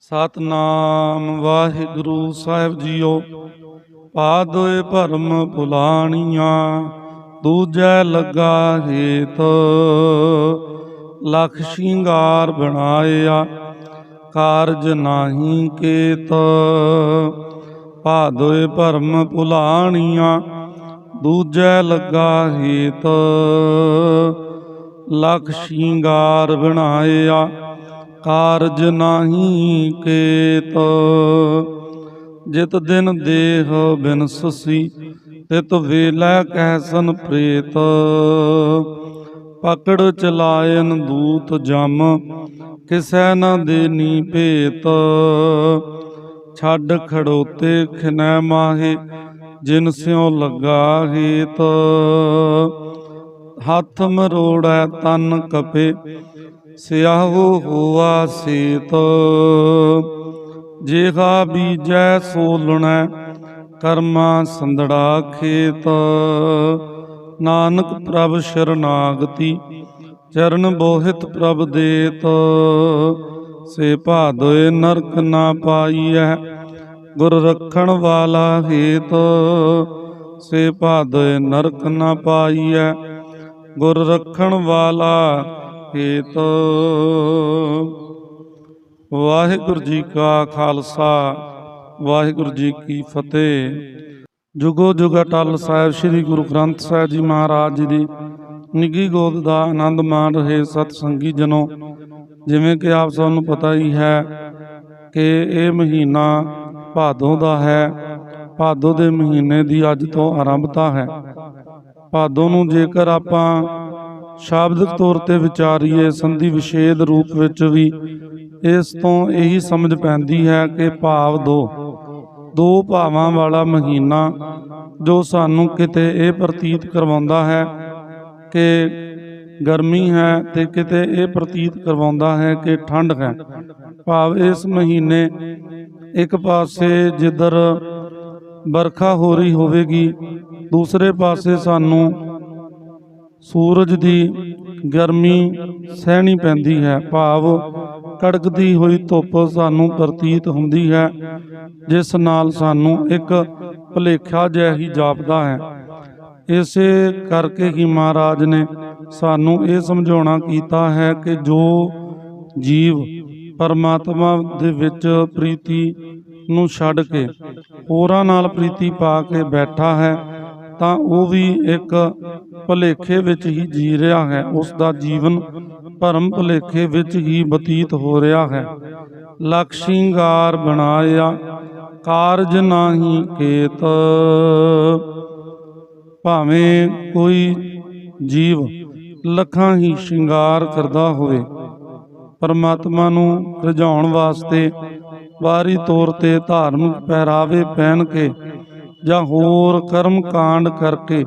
ਸਤਨਾਮ ਵਾਹਿਗੁਰੂ ਸਾਹਿਬ ਜੀਓ। ਪਾਦੋਏ ਭਰਮ ਭੁਲਾਣੀਆਂ ਦੂਜੈ ਲੱਗਾ ਹੇਤ। ਲਖ ਸ਼ਿੰਗਾਰ ਬਣਾਇਆ, ਕਾਰਜ ਨਾਹੀ ਕੇਤ। ਪਾਦੋਏ ਭਰਮ ਭੁਲਾਣੀਆਂ ਦੂਜੈ ਲੱਗਾ ਹੇਤ। ਲਖ ਸ਼ਿੰਗਾਰ ਬਣਾਇਆ ਕਾਰਜ ਨਾਹੀ ਕੇਤ, ਜਿਤ ਦਿਨ ਦੇਹ ਬਿਨਸਸੀ ਤਿਤ ਵੇਲੇ ਕਹਿਸਨ ਪ੍ਰੇਤ। ਪਕੜ ਚਲਾਇਨ ਦੂਤ ਜਮ, ਕਿਸੈ ਨ ਦੇਨੀ ਭੇਤ। ਛੱਡ ਖੜੋਤੇ ਖਿਨੈ ਮਾਹੇ, ਜਿਨ ਸਿਉ ਲੱਗਾ ਹੇਤ। ਹੱਥ ਮਰੋੜੈ ਤਨ ਕਪੇ ਸਿਆਹੋ ਹੋਆ ਸੀਤ, ਜੇਹਾ ਬੀਜੈ ਸੋਲਣੈ ਕਰਮਾ ਸੰਦੜਾ ਖੇਤ। ਨਾਨਕ ਪ੍ਰਭ ਸ਼ਰਨਾਗਤੀ, ਚਰਨ ਬੋਹਿਤ ਪ੍ਰਭ ਦੇਤ। ਸੇ ਭਾਦੋਏ ਨਰਕ ਨਾ ਪਾਈਐ, ਗੁਰ ਰੱਖਣ ਵਾਲਾ ਹੇਤ। ਸੇ ਭਾਦੋਏ ਨਰਕ ਨਾ ਪਾਈਐ, ਗੁਰ ਰੱਖਣ ਵਾਲਾ ਹੇਤ ਵਾਹਿਗੁਰੂ ਜੀ ਕਾ ਖਾਲਸਾ, ਵਾਹਿਗੁਰੂ ਜੀ ਕੀ ਫਤਿਹ। ਜੁਗੋ ਜੁਗ ਅਟਲ ਸਾਹਿਬ ਸ੍ਰੀ ਗੁਰੂ ਗ੍ਰੰਥ ਸਾਹਿਬ ਜੀ ਮਹਾਰਾਜ ਜੀ ਦੀ ਨਿੱਗੀ ਗੋਦ ਦਾ ਆਨੰਦ ਮਾਣ ਰਹੇ ਸਤ ਸੰਗੀ ਜਨੋ। ਜਿਵੇਂ ਕਿ ਆਪ ਸਭ ਨੂੰ ਪਤਾ ਹੀ ਹੈ ਕਿ ਇਹ ਮਹੀਨਾ ਭਾਦੋਂ ਦਾ ਹੈ। ਭਾਦੋਂ ਦੇ ਮਹੀਨੇ ਦੀ ਅੱਜ ਤੋਂ ਆਰੰਭਤਾ ਹੈ। ਭਾਦੋਂ ਨੂੰ ਜੇਕਰ ਆਪਾਂ ਸ਼ਾਬਦਿਕ ਤੌਰ ਤੇ ਵਿਚਾਰੀਏ, ਸੰਧੀ ਵਿਸ਼ੇਦ ਰੂਪ ਵਿੱਚ ਵੀ ਇਸ ਤੋਂ ਇਹੀ ਸਮਝ ਪੈਂਦੀ ਹੈ ਕਿ ਭਾਵ ਦੋ। ਦੋ ਭਾਵਾਂ ਵਾਲਾ ਮਹੀਨਾ ਜੋ ਸਾਨੂੰ ਕਿਤੇ ਇਹ ਪ੍ਰਤੀਤ ਕਰਵਾਉਂਦਾ ਹੈ ਕਿ ਗਰਮੀ ਹੈ ਤੇ ਕਿਤੇ ਇਹ ਪ੍ਰਤੀਤ ਕਰਵਾਉਂਦਾ ਹੈ ਕਿ ਠੰਡ ਹੈ। ਭਾਵ ਇਸ ਮਹੀਨੇ ਇੱਕ ਪਾਸੇ ਜਿੱਧਰ ਵਰਖਾ ਹੋ ਰਹੀ ਹੋਵੇਗੀ, ਦੂਸਰੇ ਪਾਸੇ ਸਾਨੂੰ ਸੂਰਜ ਦੀ ਗਰਮੀ ਸਹਿਣੀ ਪੈਂਦੀ ਹੈ, ਭਾਵ ਕੜਕਦੀ ਹੋਈ ਧੁੱਪ ਸਾਨੂੰ ਪ੍ਰਤੀਤ ਹੁੰਦੀ ਹੈ, ਜਿਸ ਨਾਲ ਸਾਨੂੰ ਇੱਕ ਭੁਲੇਖਾ ਜਿਹਾ ਹੀ ਜਾਪਦਾ ਹੈ। ਇਸੇ ਕਰਕੇ ਹੀ ਮਹਾਰਾਜ ਨੇ ਸਾਨੂੰ ਇਹ ਸਮਝਾਉਣਾ ਕੀਤਾ ਹੈ ਕਿ ਜੋ ਜੀਵ ਪਰਮਾਤਮਾ ਦੇ ਵਿੱਚ ਪ੍ਰੀਤੀ ਨੂੰ ਛੱਡ ਕੇ ਹੋਰਾਂ ਨਾਲ ਪ੍ਰੀਤੀ ਪਾ ਕੇ ਬੈਠਾ ਹੈ ਤਾਂ ਉਹ ਵੀ ਇੱਕ ਭੁਲੇਖੇ ਵਿੱਚ ਹੀ ਜੀ ਰਿਹਾ ਹੈ। ਉਸ ਦਾ ਜੀਵਨ ਭਰਮ ਭੁਲੇਖੇ ਵਿੱਚ ਹੀ ਬਤੀਤ ਹੋ ਰਿਹਾ ਹੈ। ਲਖ ਸ਼ਿੰਗਾਰ ਬਣਾਇਆ, ਕਾਰਜ ਨਾਹੀ ਕੇਤ ਭਾਵੇਂ ਕੋਈ ਜੀਵ ਲੱਖਾਂ ਹੀ ਸ਼ਿੰਗਾਰ ਕਰਦਾ ਹੋਵੇ, ਪਰਮਾਤਮਾ ਨੂੰ ਰਝਾਉਣ ਵਾਸਤੇ ਵਾਰੀ ਤੌਰ ਤੇ ਧਾਰਮਿਕ ਪਹਿਰਾਵੇ ਪਹਿਨ ਕੇ ਜਾਂ ਹੋਰ ਕਰਮ ਕਾਂਡ ਕਰਕੇ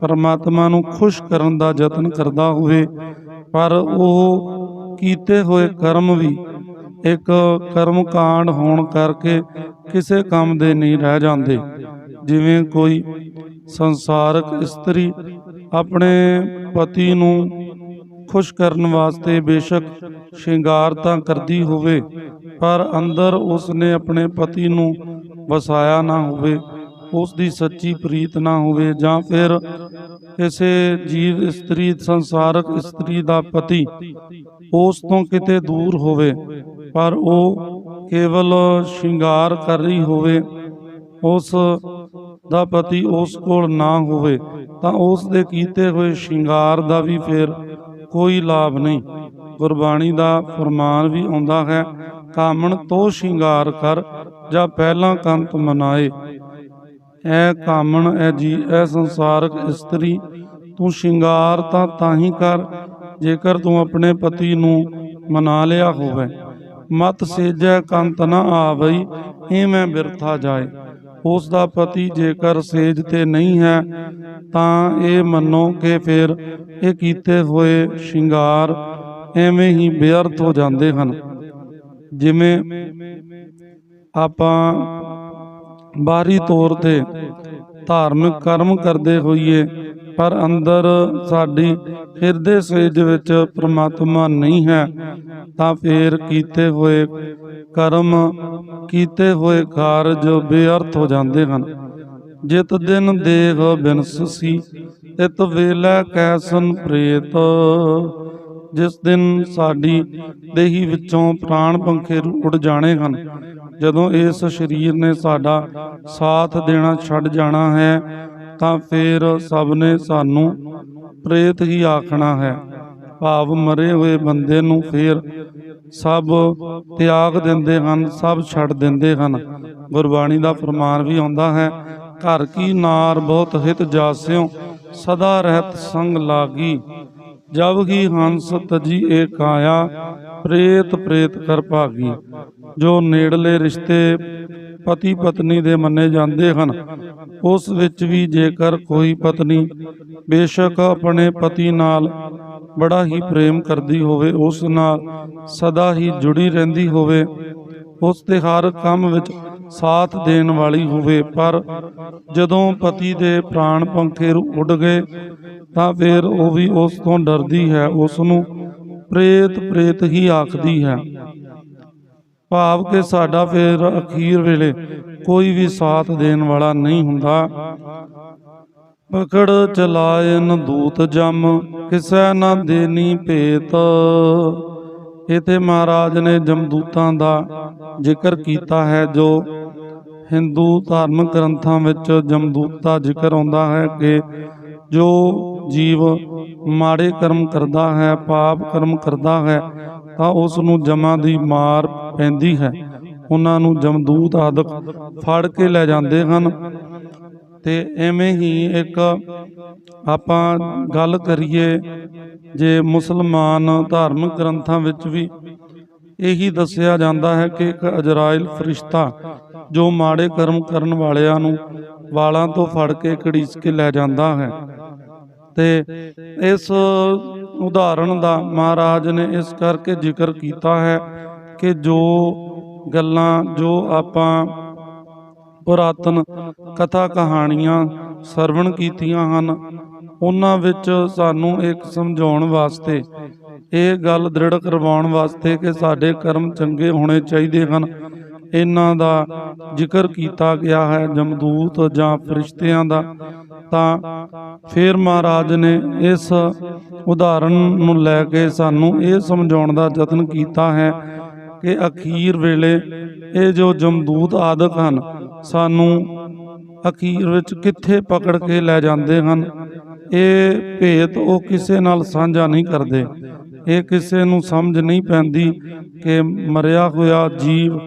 ਪਰਮਾਤਮਾ ਨੂੰ ਖੁਸ਼ ਕਰਨ ਦਾ ਯਤਨ ਕਰਦਾ ਹੋਵੇ, ਪਰ ਉਹ ਕੀਤੇ ਹੋਏ ਕਰਮ ਵੀ ਇੱਕ ਕਰਮ ਕਾਂਡ ਹੋਣ ਕਰਕੇ ਕਿਸੇ ਕੰਮ ਦੇ ਨਹੀਂ ਰਹਿ ਜਾਂਦੇ। ਜਿਵੇਂ ਕੋਈ ਸੰਸਾਰਕ ਇਸਤਰੀ ਆਪਣੇ ਪਤੀ ਨੂੰ ਖੁਸ਼ ਕਰਨ ਵਾਸਤੇ ਬੇਸ਼ੱਕ ਸ਼ਿੰਗਾਰ ਤਾਂ ਕਰਦੀ ਹੋਵੇ, ਪਰ ਅੰਦਰ ਉਸ ਨੇ ਆਪਣੇ ਪਤੀ ਨੂੰ ਵਸਾਇਆ ਨਾ ਹੋਵੇ ਉਸ ਦੀ ਸੱਚੀ ਪ੍ਰੀਤ ਨਾ ਹੋਵੇ ਜਾਂ ਫਿਰ ਕਿਸੇ ਜੀਵ ਇਸਤਰੀ, ਸੰਸਾਰਕ ਇਸਤਰੀ ਦਾ ਪਤੀ ਉਸ ਤੋਂ ਕਿਤੇ ਦੂਰ ਹੋਵੇ, ਪਰ ਉਹ ਕੇਵਲ ਸ਼ਿੰਗਾਰ ਕਰ ਰਹੀ ਹੋਵੇ, ਉਸ ਦਾ ਪਤੀ ਉਸ ਕੋਲ ਨਾ ਹੋਵੇ, ਤਾਂ ਉਸ ਦੇ ਕੀਤੇ ਹੋਏ ਸ਼ਿੰਗਾਰ ਦਾ ਵੀ ਫਿਰ ਕੋਈ ਲਾਭ ਨਹੀਂ। ਗੁਰਬਾਣੀ ਦਾ ਫਰਮਾਨ ਵੀ ਆਉਂਦਾ ਹੈ, ਕਾਮਣ ਤੋਂ ਸ਼ਿੰਗਾਰ ਕਰ ਜਾਂ ਪਹਿਲਾਂ ਕੰਤ ਮਨਾਏ ਐ ਕਾਮਣ, ਐ ਜੀ, ਐ ਸੰਸਾਰਕ ਇਸਤਰੀ। ਤੂੰ ਸ਼ਿੰਗਾਰ ਤਾਂ ਤਾਂ ਹੀ ਕਰ, ਜੇਕਰ ਤੂੰ ਆਪਣੇ ਪਤੀ ਨੂੰ ਮਨਾ ਲਿਆ ਹੋਵੇ। ਮਤ ਸੇਜੈ ਕੰਤ ਨਾ ਆਵਈ ਐਵੇਂ ਬਿਰਥਾ ਜਾਏ। ਉਸ ਦਾ ਪਤੀ ਜੇਕਰ ਸੇਜ ਤੇ ਨਹੀਂ ਹੈ, ਤਾਂ ਇਹ ਮੰਨੋ ਕਿ ਫਿਰ ਇਹ ਕੀਤੇ ਹੋਏ ਸ਼ਿੰਗਾਰ ਐਵੇਂ ਹੀ ਬੇਅਰਥ ਹੋ ਜਾਂਦੇ ਹਨ। ਜਿਵੇਂ ਆਪਾਂ ਬਾਹਰੀ ਤੌਰ ਤੇ ਧਾਰਮਿਕ ਕਰਮ ਕਰਦੇ ਹੋਈਏ, ਪਰ ਅੰਦਰ ਸਾਡੀ ਹਿਰਦੇ ਸੇਜ ਵਿੱਚ ਪ੍ਰਮਾਤਮਾ ਨਹੀਂ ਹੈ, ਤਾਂ ਫੇਰ ਕੀਤੇ ਹੋਏ ਕਰਮ, ਕੀਤੇ ਹੋਏ ਕਾਰਜ ਬੇਅਰਥ ਹੋ ਜਾਂਦੇ ਹਨ। ਜਿਤ ਦਿਨ ਦੇਹ ਬਿਨਸਸੀ ਤਿਤ ਵੇਲਾ ਕੈਸਨ ਪ੍ਰੇਤ। ਜਿਸ ਦਿਨ ਸਾਡੀ ਦੇਹੀ ਵਿੱਚੋਂ ਪ੍ਰਾਣ ਪੰਖੇ ਉੱਡ ਜਾਣੇ ਹਨ ਜਦੋਂ ਇਸ ਸਰੀਰ ਨੇ ਸਾਡਾ ਸਾਥ ਦੇਣਾ ਛੱਡ ਜਾਣਾ ਹੈ, ਤਾਂ ਫਿਰ ਸਭ ਨੇ ਸਾਨੂੰ ਪ੍ਰੇਤ ਹੀ ਆਖਣਾ ਹੈ। ਭਾਵ ਮਰੇ ਹੋਏ ਬੰਦੇ ਨੂੰ ਫਿਰ ਸਭ ਤਿਆਗ ਦਿੰਦੇ ਹਨ, ਸਭ ਛੱਡ ਦਿੰਦੇ ਹਨ। ਗੁਰਬਾਣੀ ਦਾ ਫਰਮਾਨ ਵੀ ਆਉਂਦਾ ਹੈ, ਘਰ ਕੀ ਨਾਰ ਬਹੁਤ ਹਿਤ ਜਾਸਿਓ, ਸਦਾ ਰਹਿਤ ਸੰਗ ਲਾਗੀ। ਜਬ ਹੀ ਹੰਸ ਤਜੀ ਏ ਕਾਇਆ ਪ੍ਰੇਤ ਪ੍ਰੇਤ ਕਰ ਭਾਗੀ। ਜੋ ਨੇੜਲੇ ਰਿਸ਼ਤੇ ਪਤੀ ਪਤਨੀ ਦੇ ਮੰਨੇ ਜਾਂਦੇ ਹਨ, ਉਸ ਵਿੱਚ ਵੀ ਜੇਕਰ ਕੋਈ ਪਤਨੀ ਬੇਸ਼ੱਕ ਆਪਣੇ ਪਤੀ ਨਾਲ ਬੜਾ ਹੀ ਪ੍ਰੇਮ ਕਰਦੀ ਹੋਵੇ, ਉਸ ਨਾਲ ਸਦਾ ਹੀ ਜੁੜੀ ਰਹਿੰਦੀ ਹੋਵੇ, ਉਸ ਦੇ ਹਰ ਕੰਮ ਵਿੱਚ ਸਾਥ ਦੇਣ ਵਾਲੀ ਹੋਵੇ, ਪਰ ਜਦੋਂ ਪਤੀ ਦੇ ਪ੍ਰਾਣ ਪੰਖੇ ਉੱਡ ਗਏ, ਤਾਂ ਫਿਰ ਉਹ ਵੀ ਉਸ ਤੋਂ ਡਰਦੀ ਹੈ, ਉਸ ਨੂੰ ਪ੍ਰੇਤ ਪ੍ਰੇਤ ਹੀ ਆਖਦੀ ਹੈ। ਭਾਵ ਕਿ ਸਾਡਾ ਫਿਰ ਅਖੀਰ ਵੇਲੇ ਕੋਈ ਵੀ ਸਾਥ ਦੇਣ ਵਾਲਾ ਨਹੀਂ ਹੁੰਦਾ। ਪਕੜ ਚਲਾਇਨ ਦੂਤ ਜਮ, ਕਿਸੈ ਨਾ ਦੇਨੀ ਭੇਤ। ਇਥੇ ਮਹਾਰਾਜ ਨੇ ਜਮਦੂਤਾਂ ਦਾ ਜ਼ਿਕਰ ਕੀਤਾ ਹੈ, ਜੋ ਹਿੰਦੂ ਧਾਰਮਿਕ ਗ੍ਰੰਥਾਂ ਵਿੱਚ ਜਮਦੂਤ ਦਾ ਜ਼ਿਕਰ ਆਉਂਦਾ ਹੈ ਕਿ ਜੋ ਜੀਵ ਮਾੜੇ ਕਰਮ ਕਰਦਾ ਹੈ, ਪਾਪ ਕਰਮ ਕਰਦਾ ਹੈ ਤਾਂ ਉਸ ਨੂੰ ਜਮਾਂ ਦੀ ਮਾਰ ਪੈਂਦੀ ਹੈ। ਉਹਨਾਂ ਨੂੰ ਜਮਦੂਤ ਆਦਿਕ ਫੜ ਕੇ ਲੈ ਜਾਂਦੇ ਹਨ। ਤੇ ਐਵੇਂ ਹੀ ਇੱਕ ਆਪਾਂ ਗੱਲ ਕਰੀਏ ਜੇ ਮੁਸਲਮਾਨ ਧਾਰਮਿਕ ਗ੍ਰੰਥਾਂ ਵਿੱਚ ਵੀ ਇਹੀ ਦੱਸਿਆ ਜਾਂਦਾ ਹੈ ਕਿ ਇੱਕ ਅਜਰਾਇਲ ਫਰਿਸ਼ਤਾ ਜੋ ਮਾੜੇ ਕਰਮ ਕਰਨ ਵਾਲਿਆਂ ਨੂੰ ਵਾਲਾਂ ਤੋਂ ਫੜ ਕੇ ਘੜੀਸ ਕੇ ਲੈ ਜਾਂਦਾ ਹੈ। ਤੇ ਇਸ ਉਦਾਹਰਣ ਦਾ ਮਹਾਰਾਜ ਨੇ ਇਸ ਕਰਕੇ ਜ਼ਿਕਰ ਕੀਤਾ ਹੈ ਕਿ ਜੋ ਗੱਲਾਂ, ਜੋ ਆਪਾਂ ਪੁਰਾਤਨ ਕਥਾ ਕਹਾਣੀਆਂ ਸਰਵਣ ਕੀਤੀਆਂ ਹਨ, ਉਹਨਾਂ ਵਿੱਚ ਸਾਨੂੰ ਇੱਕ ਸਮਝਾਉਣ ਵਾਸਤੇ, ਇਹ ਗੱਲ ਦ੍ਰਿੜ ਕਰਵਾਉਣ ਵਾਸਤੇ ਕਿ ਸਾਡੇ ਕਰਮ ਚੰਗੇ ਹੋਣੇ ਚਾਹੀਦੇ ਹਨ। ਇਹਨਾਂ ਦਾ ਜ਼ਿਕਰ ਕੀਤਾ ਗਿਆ ਹੈ ਜਮਦੂਤ ਜਾਂ ਫਰਿਸ਼ਤਿਆਂ ਦਾ, ਤਾਂ ਫਿਰ ਮਹਾਰਾਜ ਨੇ ਇਸ ਉਦਾਹਰਨ ਨੂੰ ਲੈ ਕੇ ਸਾਨੂੰ ਇਹ ਸਮਝਾਉਣ ਦਾ ਯਤਨ ਕੀਤਾ ਹੈ ਕਿ ਅਖੀਰ ਵੇਲੇ ਇਹ ਜੋ ਜਮਦੂਤ ਆਦਿਕ ਹਨ, ਸਾਨੂੰ ਅਖੀਰ ਵਿੱਚ ਕਿੱਥੇ ਪਕੜ ਕੇ ਲੈ ਜਾਂਦੇ ਹਨ? ਇਹ ਭੇਤ ਉਹ ਕਿਸੇ ਨਾਲ ਸਾਂਝਾ ਨਹੀਂ ਕਰਦੇ। ਇਹ ਕਿਸੇ ਨੂੰ ਸਮਝ ਨਹੀਂ ਪੈਂਦੀ ਕਿ ਮਰਿਆ ਹੋਇਆ ਜੀਵ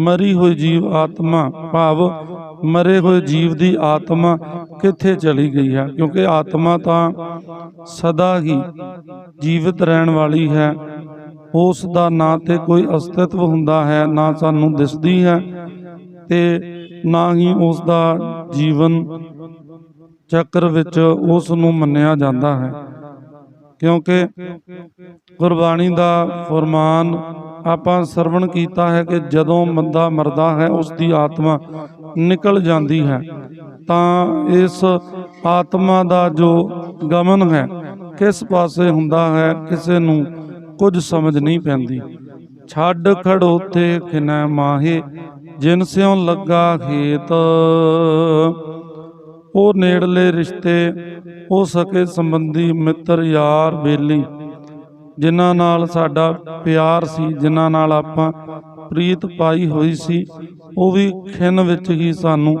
ਮਰੀ ਹੋਈ ਜੀਵ ਆਤਮਾ ਭਾਵ ਮਰੇ ਹੋਏ ਜੀਵ ਦੀ ਆਤਮਾ ਕਿੱਥੇ ਚਲੀ ਗਈ ਹੈ? ਕਿਉਂਕਿ ਆਤਮਾ ਤਾਂ ਸਦਾ ਹੀ ਜੀਵਤ ਰਹਿਣ ਵਾਲੀ ਹੈ। ਉਸ ਦਾ ਨਾ ਤੇ ਕੋਈ ਅਸਤਿਤਵ ਹੁੰਦਾ ਹੈ, ਨਾ ਸਾਨੂੰ ਦਿਸਦੀ ਹੈ ਤੇ ਨਾ ਹੀ ਉਸ ਦਾ ਜੀਵਨ ਚੱਕਰ ਵਿੱਚ ਉਸ ਨੂੰ ਮੰਨਿਆ ਜਾਂਦਾ ਹੈ। ਕਿਉਂਕਿ ਗੁਰਬਾਣੀ ਦਾ ਫਰਮਾਨ ਆਪਾਂ ਸਰਵਣ ਕੀਤਾ ਹੈ ਕਿ ਜਦੋਂ ਬੰਦਾ ਮਰਦਾ ਹੈ ਉਸ ਦੀ ਆਤਮਾ ਨਿਕਲ ਜਾਂਦੀ ਹੈ। ਤਾਂ ਇਸ ਆਤਮਾ ਦਾ ਜੋ ਗਮਨ ਹੈ, ਕਿਸ ਪਾਸੇ ਹੁੰਦਾ ਹੈ, ਕਿਸੇ ਨੂੰ ਕੁਝ ਸਮਝ ਨਹੀਂ ਪੈਂਦੀ। ਛੱਡ ਖੜੋਤੇ ਖਿਨੈ ਮਾਹੇ, ਜਿਨ ਸਿਉ ਲੱਗਾ ਖੇਤ। ਉਹ ਨੇੜਲੇ ਰਿਸ਼ਤੇ, ਹੋ ਸਕੇ ਸੰਬੰਧੀ ਮਿੱਤਰ ਯਾਰ ਬੇਲੀ। ਜਿਨ੍ਹਾਂ ਨਾਲ ਸਾਡਾ ਪਿਆਰ ਸੀ, ਜਿਨ੍ਹਾਂ ਨਾਲ ਆਪਾਂ ਪ੍ਰੀਤ ਪਾਈ ਹੋਈ ਸੀ, ਉਹ ਵੀ ਖਿੰਨ ਵਿੱਚ ਹੀ ਸਾਨੂੰ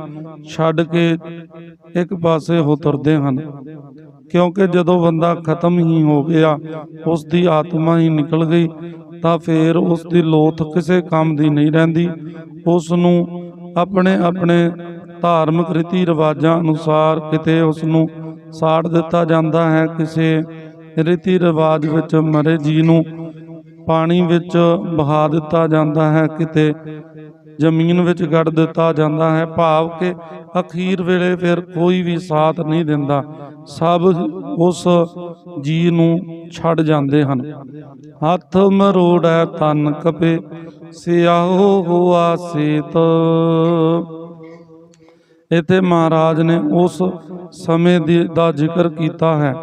ਛੱਡ ਕੇ ਇੱਕ ਪਾਸੇ ਹੋ ਤੁਰਦੇ ਹਨ। ਕਿਉਂਕਿ ਜਦੋਂ ਬੰਦਾ ਖਤਮ ਹੀ ਹੋ ਗਿਆ ਉਸ ਦੀ ਆਤਮਾ ਹੀ ਨਿਕਲ ਗਈ, ਤਾਂ ਫੇਰ ਉਸ ਦੀ ਲੋਥ ਕਿਸੇ ਕੰਮ ਦੀ ਨਹੀਂ ਰਹਿੰਦੀ। ਉਸ ਨੂੰ ਆਪਣੇ ਆਪਣੇ ਧਾਰਮਿਕ ਰੀਤੀ ਰਿਵਾਜਾਂ ਅਨੁਸਾਰ ਕਿਤੇ ਉਸ ਨੂੰ ਸਾੜ ਦਿੱਤਾ ਜਾਂਦਾ ਹੈ, ਕਿਸੇ ਰੀਤੀ ਰਿਵਾਜ ਵਿੱਚ ਮਰੇ ਜੀ ਨੂੰ ਪਾਣੀ ਵਿੱਚ ਬਹਾ ਦਿੱਤਾ ਜਾਂਦਾ ਹੈ, ਕਿਤੇ ਜ਼ਮੀਨ ਵਿੱਚ ਗੱਡ ਦਿੱਤਾ ਜਾਂਦਾ ਹੈ, ਭਾਵ ਕਿ ਅਖੀਰ ਵੇਲੇ ਫਿਰ ਕੋਈ ਵੀ ਸਾਥ ਨਹੀਂ ਦਿੰਦਾ। ਸਭ ਉਸ ਜੀ ਨੂੰ ਛੱਡ ਜਾਂਦੇ ਹਨ। ਹੱਥ ਮਰੋੜੈ ਤਨ ਕਪੇ ਸਿਆਹੋ ਹੋਆ ਸੇਤ। ਇੱਥੇ ਮਹਾਰਾਜ ਨੇ ਉਸ ਸਮੇਂ ਦੀ ਦਾ ਜ਼ਿਕਰ ਕੀਤਾ ਹੈ।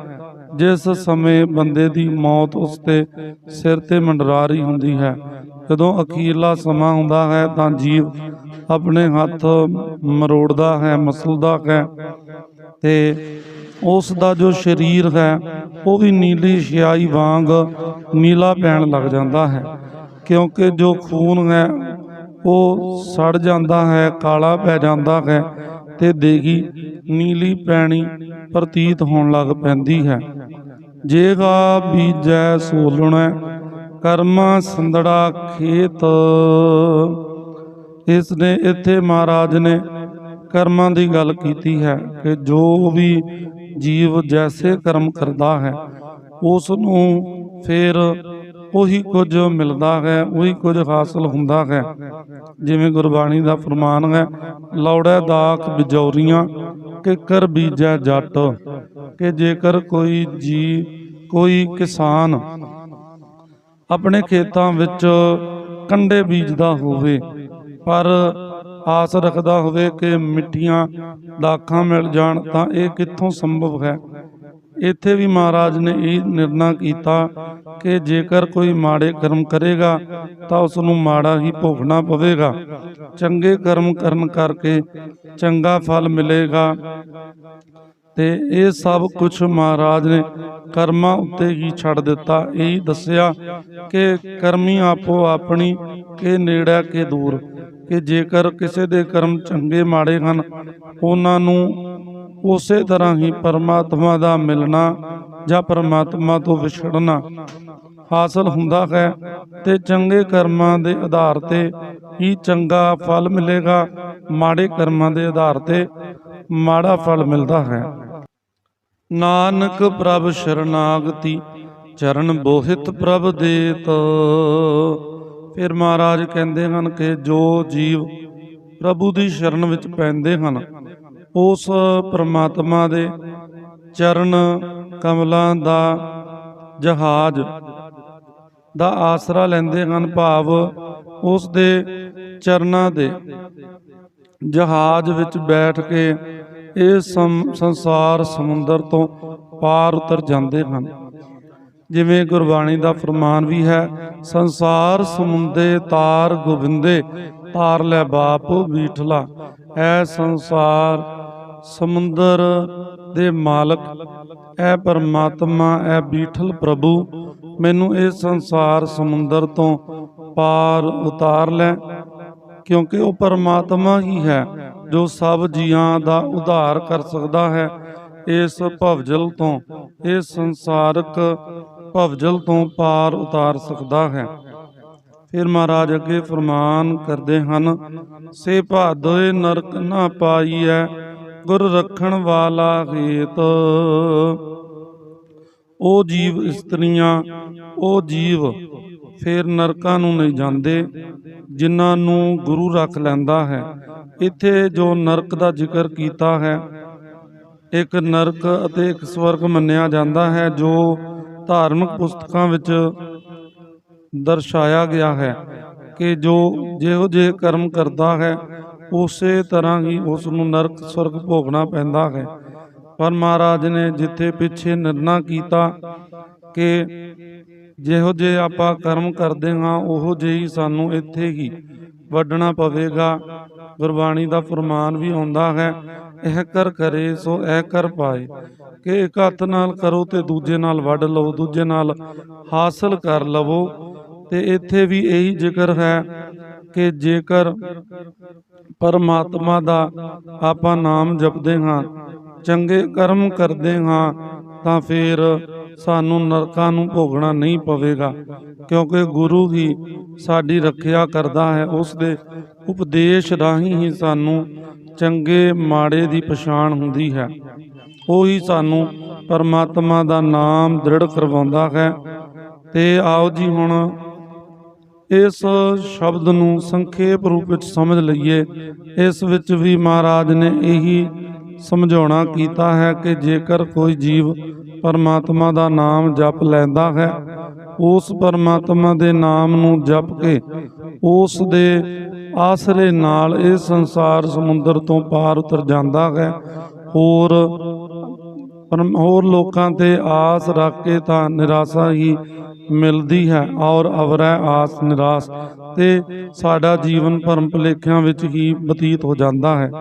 ਜਿਸ ਸਮੇਂ ਬੰਦੇ ਦੀ ਮੌਤ ਉਸ ਤੇ ਸਿਰ ਤੇ ਮੰਡਰਾ ਰਹੀ ਹੁੰਦੀ ਹੈ। ਜਦੋਂ ਅਖੀਰਲਾ ਸਮਾਂ ਹੁੰਦਾ ਹੈ ਤਾਂ ਜੀਵ ਆਪਣੇ ਹੱਥ ਮਰੋੜਦਾ ਹੈ, ਮਸਲਦਾ ਹੈ ਤੇ ਉਸ ਦਾ ਜੋ ਸਰੀਰ ਹੈ, ਉਹ ਵੀ ਨੀਲੀ ਛਿਆਈ ਵਾਂਗ ਨੀਲਾ ਪੈਣ ਲੱਗ ਜਾਂਦਾ ਹੈ। ਕਿਉਂਕਿ ਜੋ ਖੂਨ ਹੈ, ਉਹ ਸੜ ਜਾਂਦਾ ਹੈ, ਕਾਲਾ ਪੈ ਜਾਂਦਾ ਹੈ ਤੇ ਦੇਗੀ ਨੀਲੀ ਪੈਣੀ ਪ੍ਰਤੀਤ ਹੋਣ ਲੱਗ ਪੈਂਦੀ ਹੈ। ਜੇਗਾ ਬੀਜੈ ਸੋਲਣਾ, ਕਰਮਾ ਸੰਦੜਾ ਖੇਤ। ਇਸ ਨੇ ਇੱਥੇ ਮਹਾਰਾਜ ਨੇ ਕਰਮਾਂ ਦੀ ਗੱਲ ਕੀਤੀ ਹੈ ਕਿ ਜੋ ਵੀ ਜੀਵ ਜੈਸੇ ਕਰਮ ਕਰਦਾ ਹੈ ਉਸ ਨੂੰ ਫਿਰ ਉਹੀ ਕੁਝ ਮਿਲਦਾ ਹੈ, ਉਹੀ ਕੁਝ ਹਾਸਲ ਹੁੰਦਾ ਹੈ। ਜਿਵੇਂ ਗੁਰਬਾਣੀ ਦਾ ਫਰਮਾਨ ਹੈ, ਲੌੜੈ ਦਾਖ ਬਿਜੌਰੀਆਂ ਕਿ ਕਰ ਬੀਜੈ ਜੱਟ, ਕਿ ਜੇਕਰ ਕੋਈ ਜੀ, ਕੋਈ ਕਿਸਾਨ ਆਪਣੇ ਖੇਤਾਂ ਵਿੱਚ ਕੰਡੇ ਬੀਜਦਾ ਹੋਵੇ, ਪਰ ਆਸ ਰੱਖਦਾ ਹੋਵੇ ਕਿ ਮਿੱਠੀਆਂ ਦਾਖਾਂ ਮਿਲ ਜਾਣ, ਤਾਂ ਇਹ ਕਿੱਥੋਂ ਸੰਭਵ ਹੈ? ਇੱਥੇ ਵੀ ਮਹਾਰਾਜ ਨੇ ਇਹ ਨਿਰਣਾ ਕੀਤਾ ਕਿ ਜੇਕਰ ਕੋਈ ਮਾੜੇ ਕਰਮ ਕਰੇਗਾ ਤਾਂ ਉਸ ਨੂੰ ਮਾੜਾ ਹੀ ਭੋਗਣਾ ਪਵੇਗਾ। ਚੰਗੇ ਕਰਮ ਕਰਨ ਕਰਕੇ ਚੰਗਾ ਫਲ ਮਿਲੇਗਾ। ਤੇ ਇਹ ਸਭ ਕੁਝ ਮਹਾਰਾਜ ਨੇ ਕਰਮਾਂ ਉੱਤੇ ਹੀ ਛੱਡ ਦਿੱਤਾ। ਇਹ ਦੱਸਿਆ ਕਿ ਕਰਮੀ ਆਪੋ ਆਪਣੀ, ਕੇ ਨੇੜੇ, ਕੇ ਦੂਰ, ਕਿ ਜੇਕਰ ਕਿਸੇ ਦੇ ਕਰਮ ਚੰਗੇ ਮਾੜੇ ਹਨ, ਉਹਨਾਂ ਨੂੰ ਉਸੇ ਤਰ੍ਹਾਂ ਹੀ ਪਰਮਾਤਮਾ ਦਾ ਮਿਲਣਾ ਜਾਂ ਪਰਮਾਤਮਾ ਤੋਂ ਵਿਛੜਨਾ ਹਾਸਲ ਹੁੰਦਾ ਹੈ ਤੇ ਚੰਗੇ ਕਰਮਾਂ ਦੇ ਆਧਾਰ ਤੇ ਹੀ ਚੰਗਾ ਫਲ ਮਿਲੇਗਾ, ਮਾੜੇ ਕਰਮਾਂ ਦੇ ਆਧਾਰ ਤੇ ਮਾੜਾ ਫਲ ਮਿਲਦਾ ਹੈ। ਨਾਨਕ ਪ੍ਰਭ ਸ਼ਰਨਾਗਤੀ, ਚਰਨ ਬੋਹਿਤ ਪ੍ਰਭ ਦੇਤ। ਫਿਰ ਮਹਾਰਾਜ ਕਹਿੰਦੇ ਹਨ ਕਿ ਜੋ ਜੀਵ ਪ੍ਰਭੂ ਦੀ ਸ਼ਰਨ ਵਿੱਚ ਪੈਂਦੇ ਹਨ ਉਸ ਪ੍ਰਮਾਤਮਾ ਦੇ ਚਰਨ ਕਮਲਾਂ ਦਾ ਜਹਾਜ਼ ਦਾ ਆਸਰਾ ਲੈਂਦੇ ਹਨ ਭਾਵ ਉਸ ਦੇ ਚਰਨਾਂ ਦੇ ਜਹਾਜ਼ ਵਿੱਚ ਬੈਠ ਕੇ ਇਹ ਸੰ- ਸੰਸਾਰ ਸਮੁੰਦਰ ਤੋਂ ਪਾਰ ਉਤਰ ਜਾਂਦੇ ਹਨ। ਜਿਵੇਂ ਗੁਰਬਾਣੀ ਦਾ ਫਰਮਾਨ ਵੀ ਹੈ, ਸੰਸਾਰ ਸਮੁੰਦੇ ਤਾਰ ਗੋਬਿੰਦੇ, ਤਾਰ ਲੈ ਬਾਪ ਬੀਠਲਾ। ਐ ਸੰਸਾਰ, ਸਮੁੰਦਰ ਦੇ ਮਾਲਕ, ਐ ਪਰਮਾਤਮਾ, ਐ ਬੀਠਲ ਪ੍ਰਭੂ, ਮੈਨੂੰ ਇਹ ਸੰਸਾਰ, ਸਮੁੰਦਰ ਤੋਂ ਪਾਰ ਉਤਾਰ ਲੈ, ਕਿਉਂਕਿ ਉਹ ਪਰਮਾਤਮਾ ਹੀ ਹੈ, ਜੋ ਸਭ ਜੀਆਂ ਦਾ ਉਧਾਰ ਕਰ ਸਕਦਾ ਹੈ, ਇਸ ਭਵਜਲ ਤੋਂ ਇਹ ਸੰਸਾਰਕ ਭਵਜਲ ਤੋਂ ਪਾਰ ਉਤਾਰ ਸਕਦਾ ਹੈ। ਫਿਰ ਮਹਾਰਾਜ ਅੱਗੇ ਫਰਮਾਨ ਕਰਦੇ ਹਨ, ਸੇ ਭਾਦੋਏ ਨਰਕ ਨਾ ਪਾਈਐ, ਗੁਰ ਰੱਖਣ ਵਾਲਾ ਹੇਤ ਉਹ ਜੀਵ ਇਸਤਰੀਆਂ, ਉਹ ਜੀਵ ਫਿਰ ਨਰਕਾਂ ਨੂੰ ਨਹੀਂ ਜਾਂਦੇ, ਜਿਨ੍ਹਾਂ ਨੂੰ ਗੁਰੂ ਰੱਖ ਲੈਂਦਾ ਹੈ। ਇੱਥੇ ਜੋ ਨਰਕ ਦਾ ਜ਼ਿਕਰ ਕੀਤਾ ਹੈ, ਇੱਕ ਨਰਕ ਅਤੇ ਇੱਕ ਸਵਰਗ ਮੰਨਿਆ ਜਾਂਦਾ ਹੈ, ਜੋ ਧਾਰਮਿਕ ਪੁਸਤਕਾਂ ਵਿੱਚ ਦਰਸਾਇਆ ਗਿਆ ਹੈ ਕਿ ਜੋ ਜਿਹੋ ਜਿਹੇ ਕਰਮ ਕਰਦਾ ਹੈ, ਉਸੇ ਤਰ੍ਹਾਂ ਹੀ ਉਸ ਨੂੰ ਨਰਕ ਸਵਰਗ ਭੋਗਣਾ ਪੈਂਦਾ ਹੈ। ਪਰ ਮਹਾਰਾਜ ਨੇ ਜਿੱਥੇ ਪਿੱਛੇ ਨਿਰਣਾ ਕੀਤਾ ਕਿ ਜਿਹੋ ਜਿਹੇ ਆਪਾਂ ਕਰਮ ਕਰਦੇ ਹਾਂ, ਉਹੋ ਜਿਹੇ ਹੀ ਸਾਨੂੰ ਇੱਥੇ ਹੀ ਵੱਢਣਾ ਪਵੇਗਾ। ਗੁਰਬਾਣੀ ਦਾ ਫਰਮਾਨ ਵੀ ਆਉਂਦਾ ਹੈ, ਇਹ ਕਰ ਕਰੇ ਸੋ ਇਹ ਕਰ ਪਾਏ। ਕਿ ਇੱਕ ਹੱਥ ਨਾਲ ਕਰੋ ਤੇ ਦੂਜੇ ਨਾਲ ਵੱਢ ਲਵੋ ਦੂਜੇ ਨਾਲ ਹਾਸਲ ਕਰ ਲਵੋ। ਤੇ ਇੱਥੇ ਵੀ ਇਹੀ ਜ਼ਿਕਰ ਹੈ ਕਿ ਜੇਕਰ ਪਰਮਾਤਮਾ ਦਾ ਆਪਾਂ ਨਾਮ ਜਪਦੇ ਹਾਂ, ਚੰਗੇ ਕਰਮ ਕਰਦੇ ਹਾਂ, ਤਾਂ ਫਿਰ ਸਾਨੂੰ ਨਰਕਾਂ ਨੂੰ ਭੋਗਣਾ ਨਹੀਂ ਪਵੇਗਾ, ਕਿਉਂਕਿ ਗੁਰੂ ਹੀ ਸਾਡੀ ਰੱਖਿਆ ਕਰਦਾ ਹੈ ਉਸ ਦੇ ਉਪਦੇਸ਼ ਰਾਹੀਂ ਹੀ ਸਾਨੂੰ ਚੰਗੇ ਮਾੜੇ ਦੀ ਪਛਾਣ ਹੁੰਦੀ ਹੈ। ਉਹੀ ਸਾਨੂੰ ਪਰਮਾਤਮਾ ਦਾ ਨਾਮ ਦ੍ਰਿੜ ਕਰਵਾਉਂਦਾ ਹੈ। ਤੇ ਆਓ ਜੀ ਹੁਣ ਇਸ ਸ਼ਬਦ ਨੂੰ ਸੰਖੇਪ ਰੂਪ ਵਿੱਚ ਸਮਝ ਲਈਏ। ਇਸ ਵਿੱਚ ਵੀ ਮਹਾਰਾਜ ਨੇ ਇਹੀ ਸਮਝਾਉਣਾ ਕੀਤਾ ਹੈ ਕਿ ਜੇਕਰ ਕੋਈ ਜੀਵ ਪਰਮਾਤਮਾ ਦਾ ਨਾਮ ਜਪ ਲੈਂਦਾ ਹੈ, ਉਸ ਪਰਮਾਤਮਾ ਦੇ ਨਾਮ ਨੂੰ ਜਪ ਕੇ ਉਸ ਦੇ ਆਸਰੇ ਨਾਲ ਇਹ ਸੰਸਾਰ ਸਮੁੰਦਰ ਤੋਂ ਪਾਰ ਉਤਰ ਜਾਂਦਾ ਹੈ। ਹੋਰ ਪਰ ਹੋਰ ਲੋਕਾਂ ਤੇ ਆਸ ਰੱਖ ਕੇ ਤਾਂ ਨਿਰਾਸ਼ਾ ਹੀ ਮਿਲਦੀ ਹੈ ਔਰ ਅਵਰੈ ਆਸ ਨਿਰਾਸ਼ ਤੇ ਸਾਡਾ ਜੀਵਨ ਭਰਮ ਭੁਲੇਖਿਆਂ ਵਿੱਚ ਹੀ ਬਤੀਤ ਹੋ ਜਾਂਦਾ ਹੈ।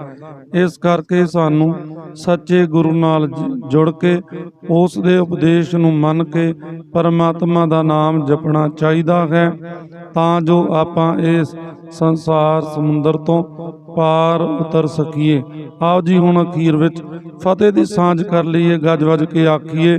ਇਸ ਕਰਕੇ ਸਾਨੂੰ ਸੱਚੇ ਗੁਰੂ ਨਾਲ ਜੁੜ ਕੇ ਉਸ ਦੇ ਉਪਦੇਸ਼ ਨੂੰ ਮੰਨ ਕੇ ਪਰਮਾਤਮਾ ਦਾ ਨਾਮ ਜਪਣਾ ਚਾਹੀਦਾ ਹੈ ਤਾਂ ਜੋ ਆਪਾਂ ਇਸ ਸੰਸਾਰ ਸਮੁੰਦਰ ਤੋਂ ਪਾਰ ਉਤਰ ਸਕੀਏ। ਆਓ ਜੀ ਹੁਣ ਅਖੀਰ ਵਿੱਚ ਫਤਿਹ ਦੀ ਸਾਂਝ ਕਰ ਲਈਏ ਗੱਜ ਵੱਜ ਕੇ ਆਖੀਏ